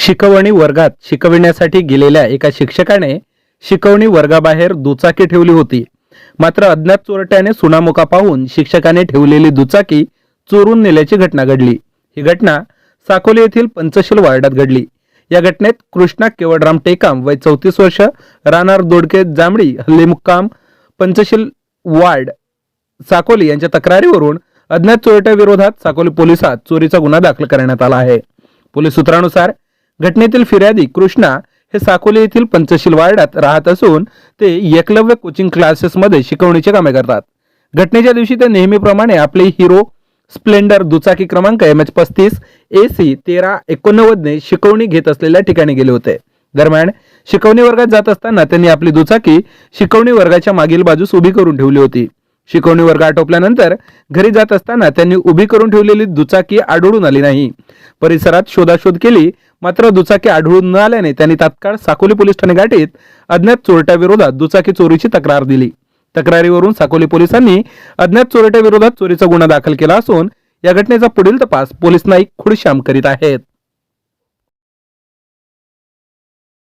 शिकवणी वर्गात शिकविण्यासाठी गेलेल्या एका शिक्षकाने शिकवणी वर्गाबाहेर दुचाकी ठेवली होती. मात्र अज्ञात चोरट्याने सुनामुका पाहून शिक्षकाने ठेवलेली दुचाकी चोरून नेल्याची घटना घडली. ही घटना साकोली येथील पंचशील वार्डात घडली. या घटनेत कृष्णा केवडराम टेकाम वय चौतीस वर्ष राहणार दोडके जांभळी हल्ली मुक्काम पंचशील वार्ड साकोली यांच्या तक्रारीवरून अज्ञात चोरट्याविरोधात साकोली पोलिसात चोरीचा गुन्हा दाखल करण्यात आला आहे. पोलीस सूत्रानुसार घटनेतील फिर्यादी कृष्णा हे साकोली येथील पंचशील वार्डात राहत असून ते एकलव्य कोचिंग क्लासेसमध्ये शिकवणीचे कामे करतात. घटनेच्या दिवशी ते नेहमीप्रमाणे आपली हिरो स्प्लेंडर दुचाकी क्रमांक एम एच पस्तीस ए सी तेरा एकोणनव्वदने शिकवणी घेत असलेल्या ठिकाणी गेले होते. दरम्यान शिकवणी वर्गात जात असताना त्यांनी आपली दुचाकी शिकवणी वर्गाच्या मागील बाजूस उभी करून ठेवली होती. शिकवणी वर्ग आटोपल्यानंतर घरी जात असताना त्यांनी उभी करून ठेवलेली दुचाकी आढळून आली नाही. परिसरात शोधाशोध केली मात्र दुचाकी आढळून न आल्याने त्यांनी तात्काळ साकोली पोलीस ठाणे गाठीत अज्ञात चोरट्याविरोधात दुचाकी चोरीची तक्रार दिली. तक्रारीवरून साकोली पोलिसांनी अज्ञात चोरट्याविरोधात चोरीचा गुन्हा दाखल केला असून या घटनेचा पुढील तपास पोलीस नाईक खुडश्याम करीत आहेत.